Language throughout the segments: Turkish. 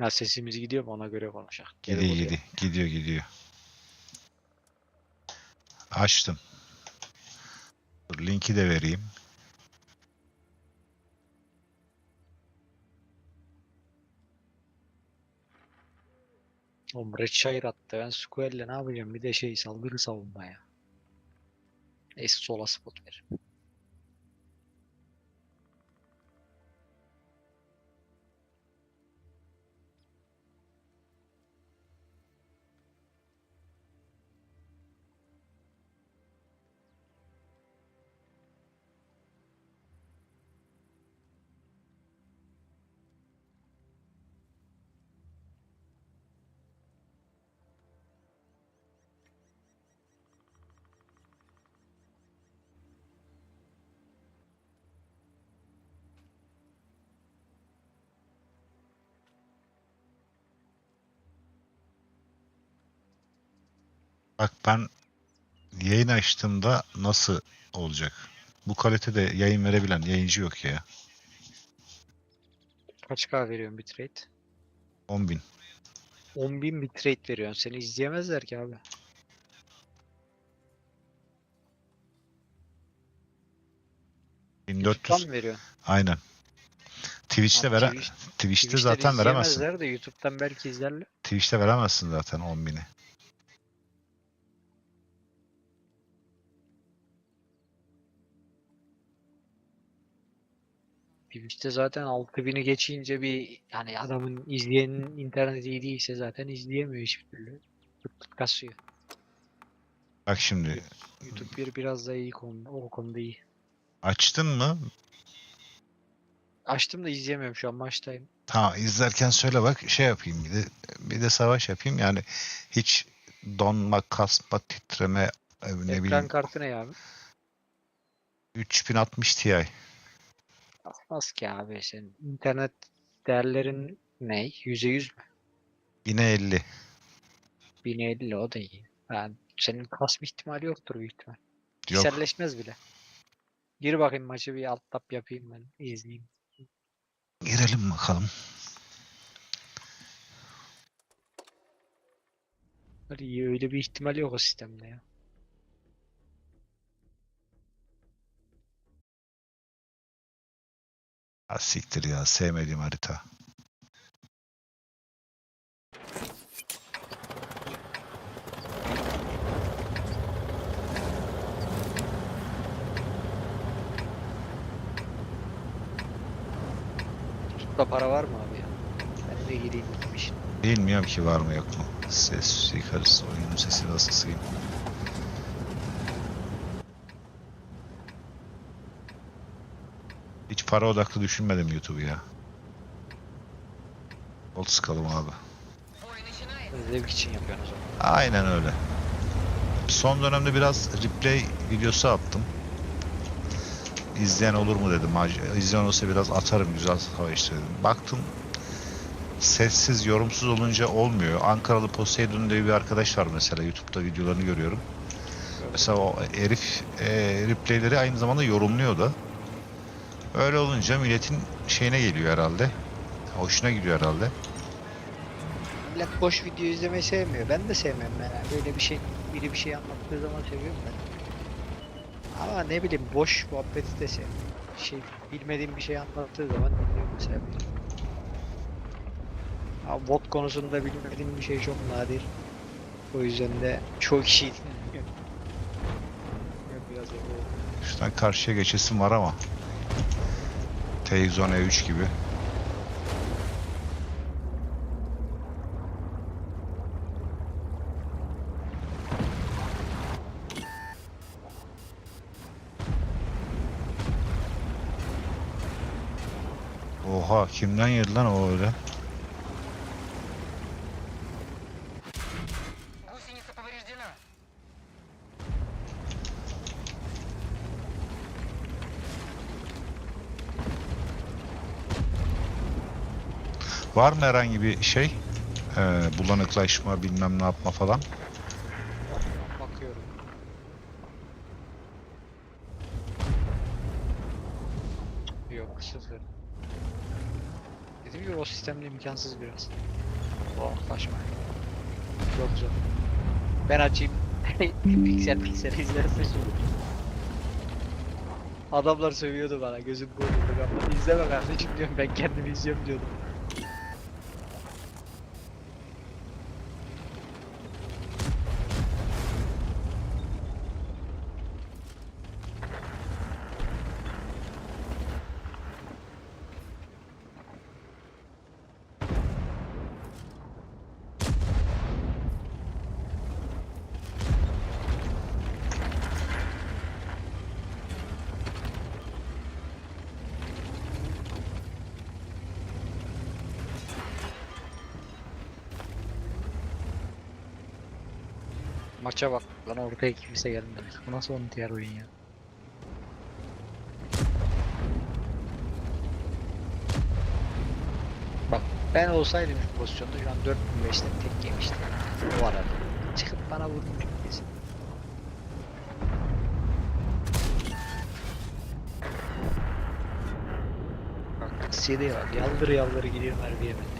Ya sesimiz gidiyor mu ona göre konuşalım. Gidiyor gidiyor. Gidiyor gidiyor. Açtım. Dur, linki de vereyim. Oğlum Red Shire attı. Ben Squall'le ne yapacağım? Bir de şey saldırı savunma ya. Neyse sola spot ver. Bak ben yayın açtığımda nasıl olacak? Bu kalitede yayın verebilen yayıncı yok ya. Kaç K veriyorsun bitrate? 10.000. 10.000 bitrate veriyorsun. Seni izleyemezler ki abi. YouTube'dan 1400. mı veriyorsun? Aynen. Twitch'te Abi vere Twitch- Twitch'te Twitch'ten zaten veremezsin. izleyemezler de YouTube'dan belki izlerler. Twitch'te veremezsin zaten 10.000'i. Twitch'te zaten 6000'i geçince bir yani adamın izleyenin interneti iyi değilse zaten izleyemiyor hiçbir türlü. Pıt pıt kasıyor. Bak şimdi YouTube bir biraz da iyi konu, o konuda iyi. açtın mı? Açtım da izleyemiyorum şu an maçtayım. Tamam izlerken söyle bak şey yapayım bir de bir de savaş yapayım yani hiç donma, kasma, titreme ne Ekran bileyim kartı ne abi? 3060 Ti. Olmaz ki abi sen internet değerlerin ne? %100 mü? Yine 50. 1050 o da iyi. Yani senin kasma ihtimali yoktur büyük ihtimal. Yok. Bile. Gir bakayım maçı bir alt tab yapayım ben. izleyeyim. Girelim bakalım. Öyle bir ihtimal yok o sistemde ya. Ha, siktir ya sevmediğim harita. Tutta para var mı abi ya? Ben de gireyim. Bilmiyorum ki var mı yok mu. Ses yukarısı oyunun sesini nasıl sıyım. Para odaklı düşünmedim YouTube'u ya. Ol sıkalım abi. Zevk için yapıyorsun o zaman. Aynen öyle. Son dönemde biraz replay videosu attım. İzleyen olur mu dedim. İzleyen olsa biraz atarım güzel savaştı dedim. Baktım sessiz, yorumsuz olunca olmuyor. Ankaralı Poseidon diye bir arkadaş var mesela YouTube'da videolarını görüyorum. Mesela o herif e, replayleri aynı zamanda yorumluyor da. Öyle olunca milletin şeyine geliyor herhalde. Hoşuna gidiyor herhalde. Millet boş video izlemeyi sevmiyor. Ben de sevmem yani. Böyle bir şey, biri bir şey anlattığı zaman seviyorum ben. Ama ne bileyim boş muhabbeti de sevmiyorum. Şey bilmediğim bir şey anlattığı zaman dinliyorum mesela. Ama bot konusunda bilmediğim bir şey çok nadir. O yüzden de çok kişi dinliyor. Biraz öyle oldu. Şuradan karşıya geçesim var ama. Teyzon E3 gibi. Oha kimden yedi lan o öyle? Var mı herhangi bir şey? Ee, bulanıklaşma bilmem ne yapma falan. Bakıyorum. Yok sıfır. Dediğim gibi o sistem sistemle imkansız biraz. Saçma. Çok zor. Ben açayım. piksel piksel izlerse şimdi. Adamlar sövüyordu bana gözüm korkuyordu ama izleme kardeşim diyorum ben kendimi izliyorum diyordum. Maça bak lan ortaya kimse gelmedi. Bu nasıl onun diğer oyun ya? Bak ben olsaydım şu pozisyonda şu an 4005'te tek yemiştim. O arada. Çıkıp bana vurmuş kesin. Bak CD var. Yaldır yaldır gidiyor mermi yemedi.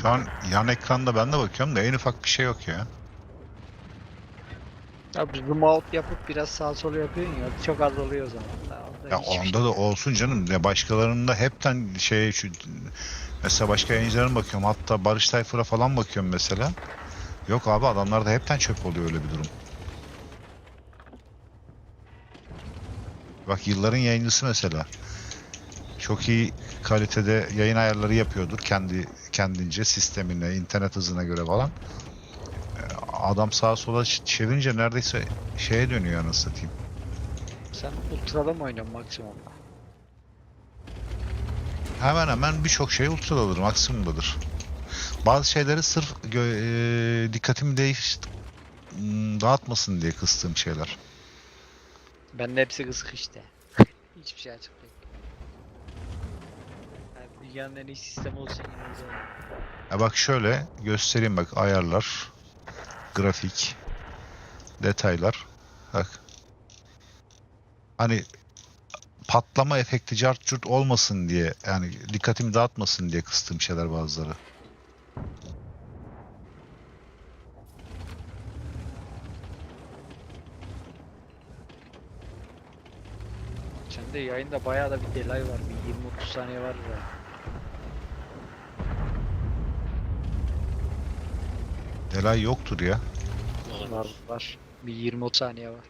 Şu an yan ekranda ben de bakıyorum da en ufak bir şey yok ya. Abi zoom out yapıp biraz sağ sol yapıyorsun ya çok az oluyor o zaman. Daha orada Ya hiçbir onda şey da olsun canım. Ya başkalarında hepten şey şu mesela başka yayıncıların bakıyorum. Hatta Barış Tayfur'a falan bakıyorum mesela. Yok abi adamlarda hepten çöp oluyor öyle bir durum. Bak yılların yayıncısı mesela. Çok iyi kalitede yayın ayarları yapıyordur kendi kendince sistemine, internet hızına göre falan. Ee, Adam sağa sola çevirince neredeyse şeye dönüyor anasını satayım. Sen ultra'da mı oynuyorsun maksimumda? Hemen hemen birçok şey ultradadır, maksimumdadır. Bazı şeyleri sırf eee, dikkatimi değiş dağıtmasın diye kıstığım şeyler. Bende hepsi kısık işte. Hiçbir şey açık değil. Dünyanın en iyi sistemi olsa yine. Ya bak şöyle göstereyim bak ayarlar, grafik, detaylar. Bak. Hani patlama efekti cart curt olmasın diye yani dikkatimi dağıtmasın diye kıstığım şeyler bazıları. Sende yayında bayağı da bir delay var. Bir 20-30 saniye var ya. Delay yoktur ya. Var var. Bir 20-30 saniye var.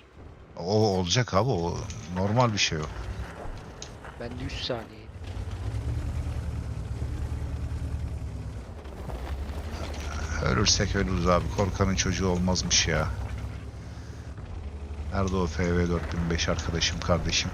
O olacak abi o normal bir şey o. Bende 3 saniyeydi. Ölürsek ölürüz abi. Korkanın çocuğu olmazmış ya. Nerede o FV 4005 arkadaşım kardeşim?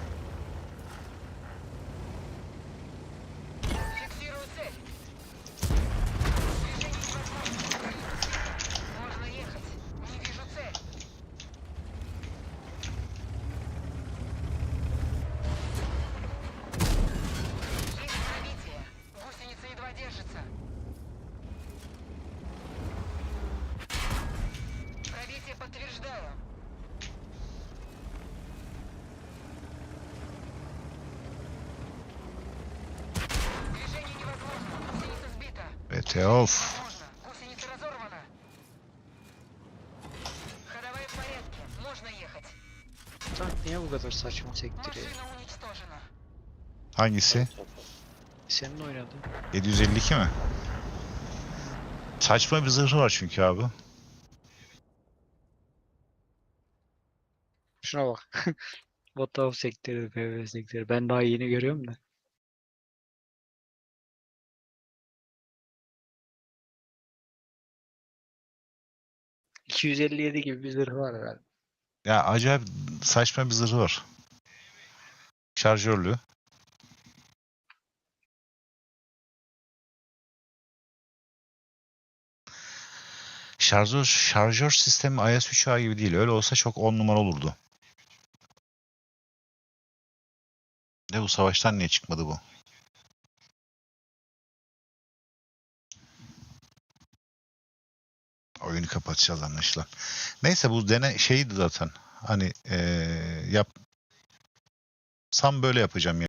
be of. Tank niye bu kadar saçma sektiriyor? Hangisi? Senin oynadığın. 752 mi? Saçma bir zırhı var çünkü abi. Şuna bak. What the fuck sektörü, PvP sektörü. Ben daha yeni görüyorum da. 257 gibi bir zırhı var herhalde. Ya acayip saçma bir zırhı var. Şarjörlü. Şarjör, şarjör sistemi IS-3A gibi değil. Öyle olsa çok 10 numara olurdu. Ne bu savaştan niye çıkmadı bu? Oyunu kapatacağız anlaşılan. Neyse bu dene şeydi zaten. Hani eee yap Sam böyle yapacağım